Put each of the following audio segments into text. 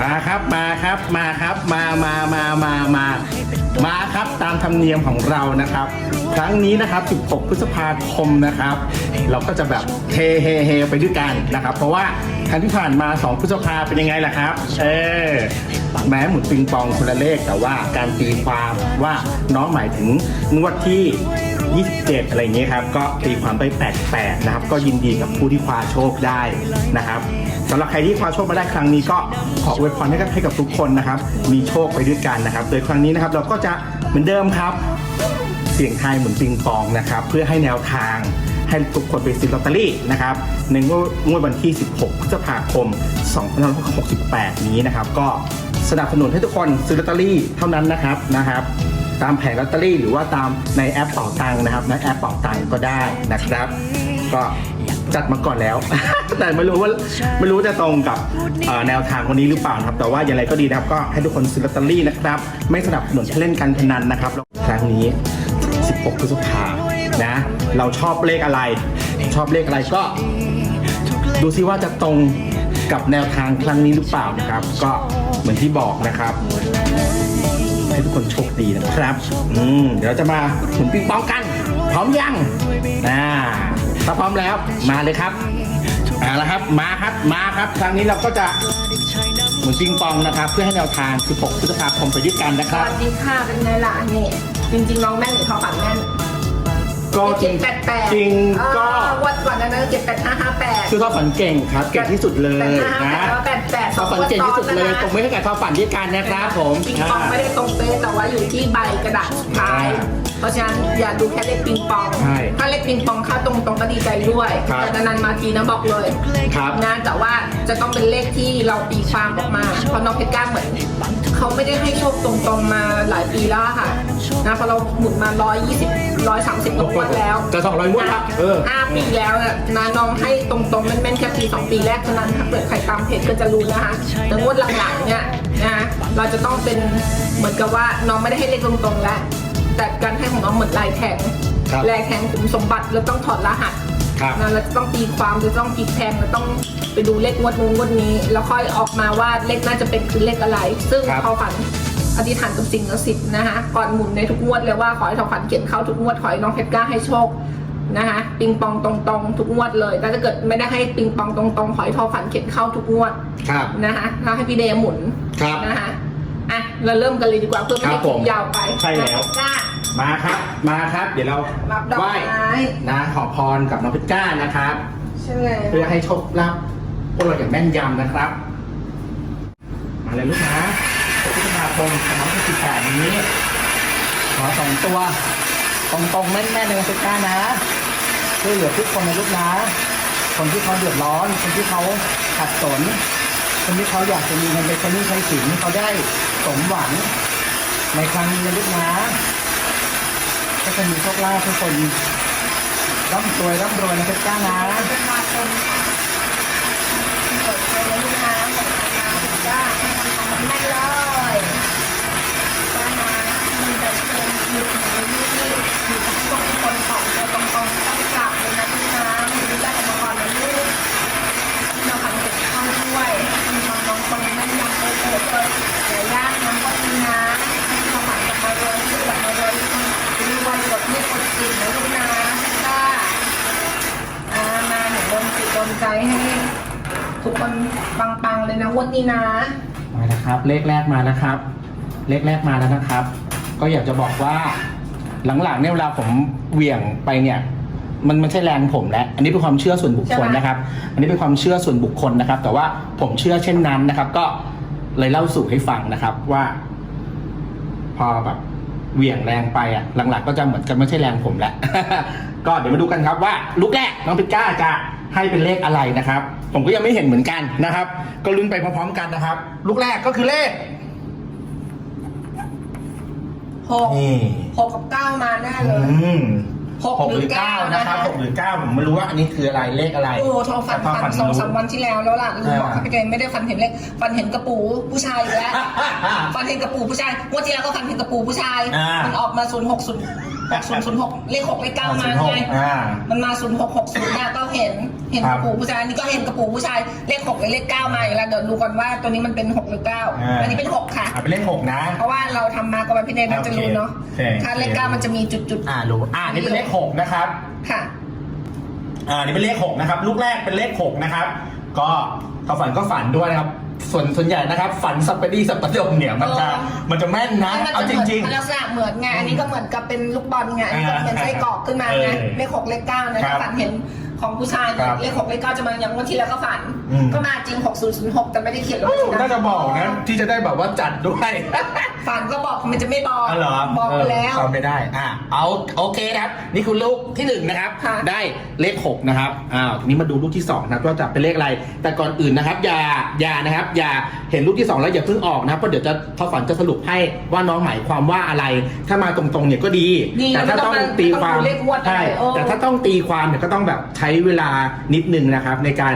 มาครับมาครับมาครับมามามามามามาครับตามธรรมเนียมของเรานะครับ ครั้งนี้นะครับ 16 พฤษภาคมนะครับ เราก็จะแบบเฮเฮเฮไปด้วยกันนะครับ เพราะว่าครั้งที่ผ่านมา 2 พฤษภาเป็นยังไงล่ะครับ เออแม้หมุนปิงปองคนละเลขแต่ว่าการตีความว่าน้องหมายถึงงวดที่ 27 อะไรอย่างเงี้ยครับ ก็ตีความไป 88 นะครับ ก็ยินดีกับผู้ที่คว้าโชคได้นะครับสำหรับใครที่คว้าโชคมาได้ครั้งนี้ก็ขออวยพรให้กับให้กับทุกคนนะครับ มีโชคไปด้วยกันนะครับ โดยครั้งนี้นะครับเราก็จะเหมือนเดิมครับ เสี่ยงทายหมุนปิงปองนะครับ เพื่อให้แนวทางให้ทุกคนไปซื้อลอตเตอรี่นะครับในงวดงวดวันที่ 16 พฤษภาคม 2568 นี้นะครับ ก็สนับสนุนให้ทุกคนซื้อลอตเตอรี่เท่านั้นนะครับนะครับ ตามแผงลอตเตอรี่หรือว่าตามในแอปเป่าตังค์นะครับในแอปเป่าตังค์ก็ได้นะครับ ก็จัดมาก่อนแล้ว แต่ไม่รู้ว่าไม่รู้จะตรงกับแนวทางวันนี้หรือเปล่าครับ แต่ว่าอย่างไรก็ดีนะครับ ก็ให้ทุกคนซื้อลอตเตอรี่นะครับ ไม่สนับสนุนเล่นการพนันนะครับครั้งนี้ 16พฤษภานะ เราชอบเลขอะไร ชอบเลขอะไรก็ ดูซิว่าจะตรงกับแนวทางครั้งนี้หรือเปล่านะครับ ก็เหมือนที่บอกนะครับ ให้ทุกคนโชคดีนะครับ อืมเดี๋ยวเราจะมาหมุนปิงปองกัน พร้อมยังอ่าถ้าพร้อมแล้วมาเลยครับเอาละครับมาครับมาครับครั้งนี้เราก็จะหมุนปิงปองนะครับ เพื่อให้แนวทาง 16พฤษภาคมไปด้วยกันนะคสรับ วัสดีค่ะเป็นไงล่ะนี่จริงๆน้องแม่นหรือเขาฝันแม่นก็จริงแปดแปดจริงก็วัดก่อนนะนะเจ็ดแปดห้าห้าแปดคือเขาฝันเก่งครับ เก่งที่สุดเลยแปดห้าห้านะ แปดแปดแป ดเขาฝันเก่งที่สุดเลยตรงไม่ให้กับเขาฝันด้วยกันนะครับ ผมปิงปองไม่ได้ตรงเป๊ะแต่ว่าอยู่ที่ใบกระดาษสุดท้ายอ่าเพราะฉะนั้นอย่าดูแค่เลขปิงปอง ใช่ถ้าเลขปิงปองเข้าตรงตรงๆก็ดีใจด้วยครับแต่นานๆมาทีนะบอกเลยครับ นะแต่ว่าจะต้องเป็นเลขที่เราตีความออกมาเพราะน้องเพชรกล้าเหมือนเขาไม่ได้ให้โชคตรงๆมาหลายปีแล้วอะค่ะ นะเพราะเราหมุนมา120 130กว่าวันแล้วจะสองร้อยงวดครับเออห้าปีแล้วนะนะน้องให้ตรงๆแม่นๆแค่ปีสองปีแรกเท่านั้นถ้าเปิดใครตามเพจก็จะรู้นะคะแต่งวดหลังๆเนี่ยนะเราจะต้องเป็นเหมือนกับว่าน้องไม่ได้ให้เลขตรงๆแล้วแต่การให้ของน้องเหมือนลายแข็งครับลายแข็งขุมสมบัติเราต้องถอดรหัสครับนะเราจะต้องตีความเราต้องตีแพงเราต้องไปดูเลขงวดนู้นงวดนี้ แล้วค่อยออกมาว่าเลขน่าจะเป็นคือเลขอะไร ซึ่งครับเขาฝัน อธิษฐานกับสิ่งศักดิ์สิทธิ์นะคะก่อนหมุนในทุกงวดเลยว่าขอให้ทองฝันเขียนเข้าทุกงวดขอให้น้องเพชรกล้าให้โชคนะคะปิงปองตรงๆ ทุกงวดเลยแต่ถ้าเกิดไม่ได้ให้ปิงปองตรงๆขอให้ทองฝันเขียนเข้าทุกงวดครับนะคะแล้วให้พี่เดย์หมุนครับ นะคะอะเราเริ่มกันเลยดีกว่าเพื่อไม่ครัให้บคผลิมปยาวไปใช่แล้วกล้า มาครับ มาครับ เดี๋ยวเรารับดอกไหว้ไม้ นะขอพรกับน้องเพชรก้านะครับ ใช่ไหมเพื่อให้โชคลาภพวกเราอย่างแม่นยำนะครับ มาเลยลูกนะ พฤษภาคม2568นี้ขอสองตัว ตรงๆแม่นๆในวันเพชรก้านะช่วยเหลือทุกคนในลูกนะ คนที่เขาเดือดร้อน คนที่เขาขัดสน คนที่เขาอยากจะมีเงินไปใช้หนี้ใช้สินเขาได้สมหวัง ในครั้งนี้นะลูกนะก็จะมีโชคลาภทุกคนร่ำรวยร่ำรวยนะเพชรก้านะเป็นมาคมเปิดเผยลูกน้ำขน้ำได้ให้ทำของมันไม่เลยก็นะมันจะเป็นหยุดหนูนี่อยู่ทุกคนคนของตัวตรงๆต้องกลับเลยนะลูกน้ำมีได้อุปกรณ์นะลูกมาพันเก็บข้าวด้วยมีน้องน้องคนไม่ยังเปิดเปิดเปิดเดี๋ยวย่างน้ำก็มีนะให้เขาผ่านกลับมาเลยที่กลับมาเลยมีวันกดไม่กดจิตนะลูกนะค่ะ อ่ามาหนูโดนจิตโดนใจให้ทุกคนปังๆเลยนะง วันนี้นะ มาแล้วครับ เลขแรกมาแล้วครับ เลขแรกมาแล้วนะครับ ก็อยากจะบอกว่า หลังๆเนี่ยเวลาผมเหวี่ยงไปเนี่ยมันไม่ใช่แรงผมแล้ว อันนี้เป็นความเชื่อส่วนบุคคลใช่ไหมนะครับ อันนี้เป็นความเชื่อส่วนบุคคลนะครับ แต่ว่าผมเชื่อเช่นนั้นนะครับ ก็เลยเล่าสู่ให้ฟังนะครับว่า พอแบบเหวี่ยงแรงไปอะ หลังๆก็จะเหมือนจะไม่ใช่แรงผมแล้ว ก็เดี๋ยวมาดูกันครับว่า ลูกแรกน้องพิก้าจะ ให้เป็นเลขอะไรนะครับ ผมก็ยังไม่เห็นเหมือนกันนะครับ ก็ลุ้นไปพร้อมๆกันนะครับ ลูกแรกก็คือเลข หกนี่ หกกับเก้ามาแน่เลย อืม หกหกหหรืรืออเก้าเก้านะครับนะคะหกหรือเก้าผมไม่รู้ว่าอันนี้คืออะไรเลขอะไรโอ้ทองฝันแต่ฝันสองสามรู้วันที่แล้วแล้วล่ะลืมบอกอ่าพี่เกไม่ได้ฝันเห็นเลยฝันเห็นกระปูผู้ชายอีกแล้วฝันเห็นกระปูผู้ชายงวันที่แล้วก็ฝันเห็นกระปูผู้ชายอ่ามัมันออกมาศูนย์หกศูนย์หกศูนย์ศูนย์หกเลขหกเลขเก้ามาไงอ่ามันมาศูนย์หกหกศูนย์เนี่ยก็เห็นเห็นครักบระปูผู้ชายอันนี่ก็เห็นกระปูผู้ชายเลขหกหรือเลขเก้ามาอยู่แล้วเดี๋ยวดูก่อนว่าตัวนี้มันเป็นหกหรือเก้าอ่า อันนี้เป็นหกค่ะ อ่าเป็นเลขหกนะ เพราะว่าเราทำมากับวันพี่เนยน่าจะรู้เนาะโอเค ถ้าเลขเก้ามันจะมีจุดจุดๆอ่ารู้อ่านี่เป็นเลขหกนะครับค่ะ อ่านี่เป็นเลขหกนะครับ ลูกแรกเป็นเลขหกนะครับ ก็ถ้าฝันก็ฝันด้วยนะครับ ส่วนส่วนใหญ่นะครับ ฝันสัปปะดีสัปปะดงเนี่ยมันจะเออ มันจะแม่นนะมันเอาจะจเหมือนริงมันลักษณะเหมือนไง อันนี้ก็เหมือนกับเป็นลูกบอลไง อันนี้ก็เป็นไส้กรอกขึ้นมาไงเออเลขหกเลขเก้านะครัถ้าบฝันเห็น ของผู้ชายครับเลขหกเลขเก้าจะมาอย่างวันที่แล้วก็ฝัน อืม ก็มาจริงหกศูนย์ศูนย์หกแต่ไม่ได้เขียนลงๆไปน่าจะบอกนะ ที่จะได้แบบว่าจัดด้วย ฝันก็บอกมันจะไม่บอกอ๋อเหรอบอกไปแล้วเออไม่ได้ อ่าเอาโอเคนะครับ นี่คือลูกที่หนึ่งนะครับ ค่ะ ได้เลขหกนะครับอ้าวทีนี้มาดูลูกที่สองนะครับว่าจะเป็นเลขอะไร แต่ก่อนอื่นนะครับ อย่า อย่านะครับ อย่า เห็นลูกที่สองแล้วอย่าเพิ่งออกนะครับ เพราะเดี๋ยวจะทอฝันจะสรุปให้ว่าน้องหมายความว่าอะไร ถ้ามาตรงๆเนี่ยก็ดี ดีแต่ถ้าต้องตีความไม่ต้องดูเลขงวดใช่ เออ แต่ถ้าต้องตีความเนี่ยก็ต้องแบบใช้เวลานิดนึงนะครับ ในการ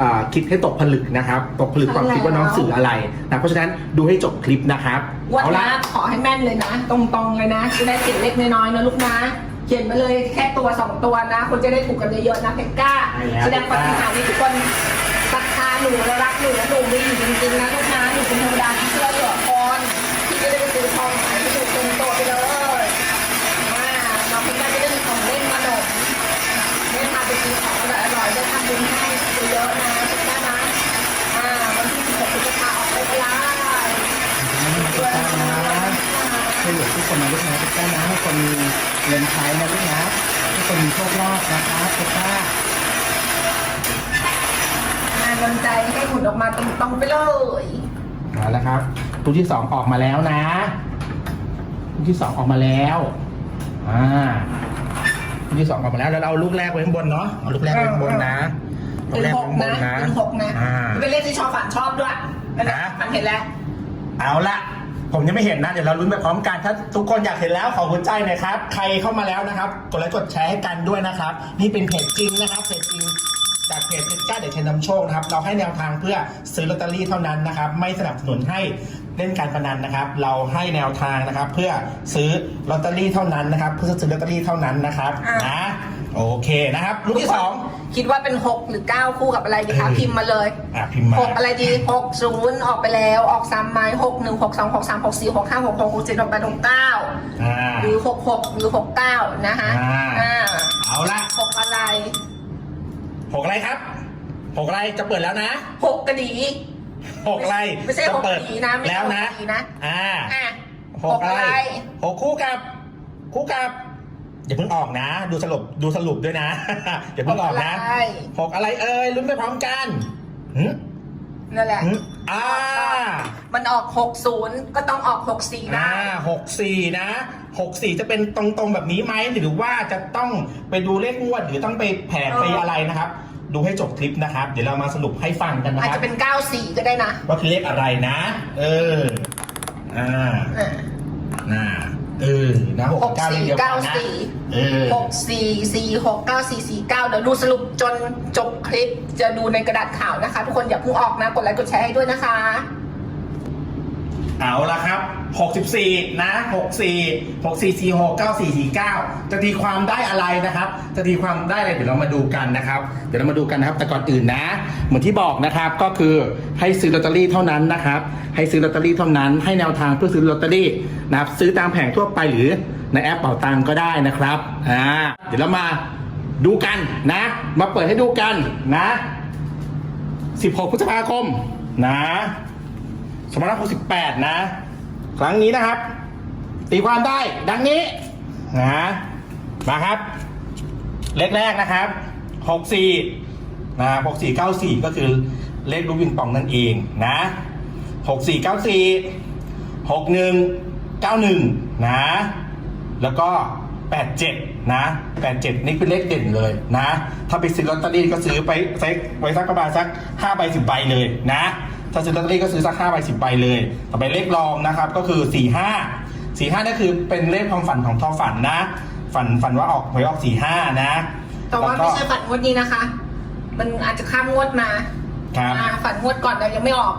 อ่าคิดให้ตกผลึกนะครับ ตกผลึกความคิดว่าน้องสื่ออะไรนะ เพราะฉะนั้นดูให้จบคลิปนะครับวันเอาละนะขอให้แม่นเลยนะ ตรงๆเลยนะจะได้เขียนเล็กน้อยๆนะลูกนะเขียนมาเลยแค่ตัวสองตัวนะคนจะได้ถูกกันเยอะๆนะเพชรกล้าใช่แล้วแสดงปฏิหารย์ให้ทุกคนศรัทธาหนูและรักหนูและหนูมีอยู่จริงๆนะลูกนะหนูเป็นเทวดาที่เชื่อเหลือพรที่จะได้ไปซื้อทอง ช่วยเหลือทุกคนนะลูกนะทุกท่านนะให้คนมีเงินใช้นะลูกนะให้คนมีโชคลาภนะครับทุกท่านงานวันใจให้หมุนออกมาตรงๆไปเลยมาแล้วครับลูกที่สองออกมาแล้วนะลูกที่สองออกมาแล้วอ่าลูกที่สองออกมาแล้วแล้วเราเอาลูกแรกไว้ข้างบนเนาะเอาลูกแรกไว้ข้างบนนะลูเป็กนแรกหไว้กข้างบนะนนะเป็นหกนะอ่า เป็นเลขที่ชอบฝันชอบด้วยนั่นแหละนะ ฝันเห็นแล้ว เอาละ ผมยังไม่เห็นนะ เดี๋ยวเราลุ้นไปพร้อมกัน ถ้าทุกคนอยากเห็นแล้วขอหัวใจหน่อยครับ ใครเข้ามาแล้วนะครับ กดไลค์กดแชร์ให้กันด้วยนะครับ นี่เป็นเพจจริงนะครับ เพจจริงจากเพจเพชรกล้าเดชชัยนำโชคนะครับ เราให้แนวทางเพื่อซื้อลอตเตอรี่เท่านั้นนะครับ ไม่สนับสนุนให้เล่นการพนันนะครับ เราให้แนวทางนะครับ เพื่อซื้อลอตเตอรี่เท่านั้นนะครับ เพื่อซื้อลอตเตอรี่เท่านั้นนะครับอะนะ โอเคนะครับลูกที่สอง คิดว่าเป็นหกหรือเก้าคู่กับอะไรดีคะเออพิมพ์มาเลยอะพิมพ์มา หกอะไรดีหกศูนย์ออกไปแล้วออกสามไม้หกหนึ่งหกสองหกสามหกสี่หกห้าหกหกหกเจ็ดหกแปดหกเก้าอ่า หรือหกหกหรือหกเก้านะคะอ่า อ่าเอาละหกอะไรหกอะไรครับหกอะไรจะเปิดแล้วนะหกกระดี หกอะไรไม่ใช่จะหกเปิดผีนะไม่ใช่แล้วนะหกผีนะ อ่าอะหกอะไรหกคู่กับ คู่กับ อย่าเพิ่งออกนะ ดูสรุปดูสรุปด้วยนะ อย่าเพิ่งออกนะหกอะไร หกอะไรเอ่ยลุ้นไปพร้อมกันหึนั่นแหละ หึอ่ามันออก 60 ก็ต้องออก 64นะอ่าหกสี่นะหกสี่จะเป็นตรงๆแบบนี้ไหมหรือว่าจะต้องไปดูเลขงวดหรือต้องไปแผนไปอะไรนะครับ ดูให้จบคลิปนะครับ เดี๋ยวเรามาสรุปให้ฟังกันนะอาจครัจะบเป็น 94 ก็ได้นะว่าคือเลขอะไรนะ เอออ่า อะน่า เออนะหกเก้าเลขเดียวกันนะ94เออ64 46 94 49เดี๋ยวดูสรุปจนจบคลิปจะดูในกระดาษข่าวนะคะ ทุกคนอย่าเพิ่งออกนะ กดไลค์กดแชร์ให้ด้วยนะคะ เอาละครับ 64 นะ 64 64 46 94 49 จะตีความได้อะไรนะครับ จะตีความได้อะไรเดี๋ยวเรามาดูกันนะครับ เดี๋ยวเรามาดูกันนะครับ แต่ก่อนอื่นนะ เหมือนที่บอกนะครับ ก็คือให้ซื้อลอตเตอรี่เท่านั้นนะครับ ให้ซื้อลอตเตอรี่เท่านั้น ให้แนวทางเพื่อซื้อลอตเตอรี่นะครับ ซื้อตามแผงทั่วไปหรือในแอปเป๋าตังก็ได้นะครับ อ่า เดี๋ยวเรามาดูกันนะ มาเปิดให้ดูกันนะ 16 พฤษภาคมนะ 2568 นะ ครั้งนี้นะครับ ตีความได้ดังนี้นะมาครับ เลขแรกนะครับ 64 นะ 6494 ก็คือเลขลูกวิงปองนั่นเองนะ 6494 6191 นะ แล้วก็ 87 นะ 87 นี่เป็นเลขเด่นเลยนะ ถ้าไปซื้อลอตเตอรี่ก็ซื้อไปไว้ไว้สักประมาณสัก5ใบ10ใบเลยนะ ถ้าซื้อลอตเตอรี่ก็ซื้อสัก5ใบ10ใบเลย ต่อไปเลขรองนะครับก็คือ45 45นั่นคือเป็นเลขความฝันของทอฝันนะ ฝันฝันว่าออกหวยออก45นะแต่ว่าล้ก็ไม่ใช่ฝันงวดนี้นะคะ มันอาจจะข้ามงวดมาครับอ่าฝันงวดก่อนเรายังไม่ออก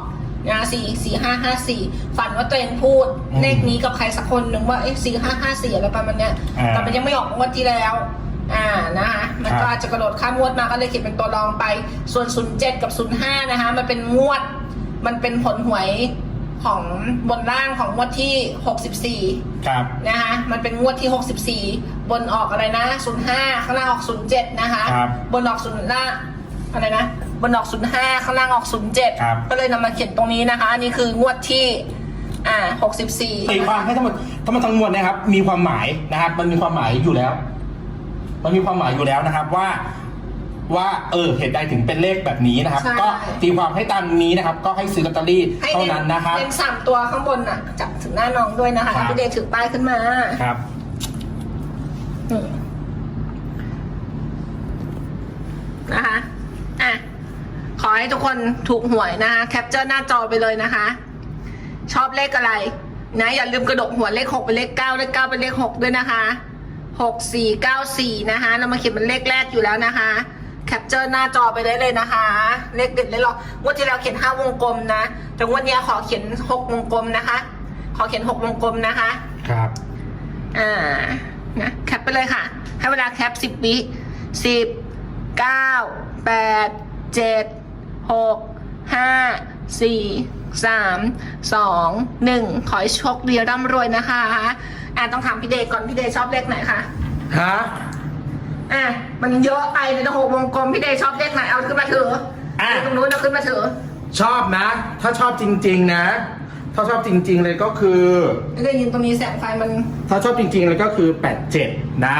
นะสี่สี่ห้าห้าสี่ฝันว่าตัวเองพูดอืมเลขนี้กับใครสักคนหนึ่งว่าเอ๊ะสี่ห้าห้าสี่อะไรประมาณเนี้ยอ่าแต่มันยังไม่ออกงวดที่แล้ว อ่านะคะมันครับก็อาจจะกระโดดข้ามงวดมาก็เลยเขียนเป็นตัวรองไป ส่วนศูนย์เจ็ดกับศูนย์ห้านะคะมันเป็นงวด มันเป็นผลหวยของบนล่างของงวดที่หกสิบสี่ครับ นะคะ มันเป็นงวดที่ 64 บนออกอะไรนะ 05 ข้างล่างออก 07 นะคะครับบนออก0ล่างอะไรนะ บนออก 05 ข้างล่างออก 07 ครับ ก็เลยนำมาเขียนตรงนี้นะคะ อันนี้คืองวดที่ อ่า 64ตีความให้ทั้งหมดทั้งหมดทั้งมวลนะครับ มีความหมายนะครับ มันมีความหมายอยู่แล้ว มันมีความหมายอยู่แล้วนะครับว่า ว่าเออเหตุใดถึงเป็นเลขแบบนี้นะครับ ใช่ ก็ตีความให้ตามนี้นะครับ ก็ให้ซื้อลอตเตอรี่ให้เท่าเน้นนั้นนะครับ เน้นสามตัวข้างบนน่ะ จับถึงหน้าน้องด้วยนะคะครับ พี่เดชถือป้ายขึ้นมาครับ อืมนะคะ อะ ขอให้ทุกคนถูกหวยนะคะ แคปเจอร์หน้าจอไปเลยนะคะ ชอบเลขอะไร นะ อย่าลืมกระดกหัวเลขหกเป็นเลขเก้าเลขเก้าเป็นเลขหกด้วยนะคะหกสี่เก้าสี่นะคะ เรามาเขียนเป็นเลขแรกอยู่แล้วนะคะ แคปเจอร์หน้าจอไปได้เลยนะคะ เลขเด็ดเลขหรอกงวดที่แล้วเขียนห้าวงกลมนะ แต่งวดเนี้ยขอเขียนหกวงกลมนะคะ ขอเขียนหกวงกลมนะคะ ครับ อ่า นะแคปไปเลยค่ะ ให้เวลาแคปสิบวิสิบเก้าแปดเจ็ดหกห้าสี่สามสองหนึ่งขอให้โชคดีร่ำรวยนะคะ อ่าต้องถามพี่เดชก่อนพี่เดชชอบเลขไหนคะฮะ อะมันเยอะไปในหกวงกลมพี่เดชชอบเลขไหนเอาขึ้นมาถืออะ ตรงนู้นเอาขึ้นมาถือชอบนะ ถ้าชอบจริง ๆ นะ ถ้าชอบจริง ๆ เลยก็คือไม่ได้ยินตรงนี้แสงไฟมันถ้าชอบจริงๆเลยก็คือ 87 นะ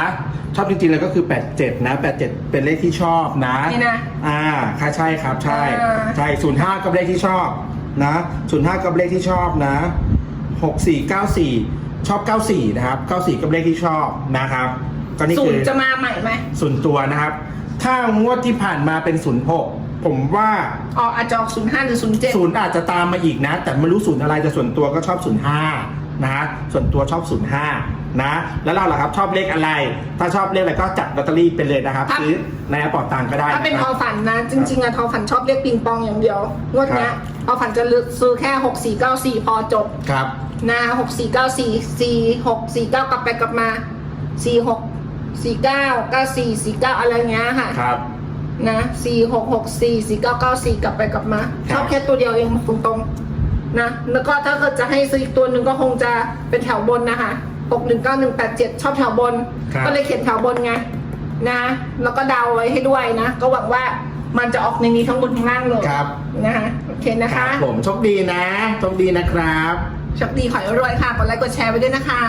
ชอบจริงๆเลยก็คือ 87 นะ 87 เป็นเลขที่ชอบนะนี่นะ อ่าค่ะใช่ครับ ใช่อ่า ใช่05ก็เป็นเลขที่ชอบนะ05ก็เป็นเลขที่ชอบนะ 64 94 ชอบ 94 นะครับ 94ก็เป็นเลขที่ชอบนะครับ ก็นี่ศูคืนอย์จะมาใหม่ไหมส่วนตัวนะครับ ถ้างวดที่ผ่านมาเป็น06ผมว่าออกอาจจะออกศูนย์ห้าหรือศูนย์เจ็ดศูนย์อาจจะตามมาอีกนะ แต่ไม่รู้ศูนย์อะไรแต่ส่วนตัวก็ชอบศูนย์ห้านะส่วนตัวชอบศูนย์ห้านะแล้วเราล่ะครับชอบเลขอะไร ถ้าชอบเลขอะไรก็จัดลอตเตอรี่ไปเลยนะครับครับซื้อในแอปเปอตังก็ได้ถ้าเป็นนะทคอรับฝันนะ จริงๆอะทอฝันชอบเรียกปิงปองอย่างเดียว งวดเนี้ยครับทอฝันจะเลือกซื้อแค่หกสี่เก้าสี่พอจบครับ นะหกสี่เก้าสี่สี่หกสี่เก้ากลับไปกลับมาสี่หก สี่เก้าเก้าสี่สี่เก้าอะไรเงี้ยค่ะ ครับ นะสี่หกหกสี่สี่เก้าเก้าสี่กลับไปกลับมาครับชอบแค่ตัวเดียวเองตรงๆนะ แล้วก็ถ้าเกิดจะให้ซื้ออีกตัวหนึ่งก็คงจะเป็นแถวบนนะคะหกหนึ่งเก้าหนึ่งแปดเจ็ดชอบแถวบน ครับ ก็เลยเขียนแถวบนไงนะ แล้วก็เดาไว้ให้ด้วยนะ ก็หวังว่ามันจะออกในนี้ทั้งบนทั้งล่างเลยครับ นะคะโอเคนะครัคะบผมโชคดีนะโชคดีนะครับ โชคดีขอให้รวยค่ะกดไลค์กดแชร์ไปด้วยนะคะ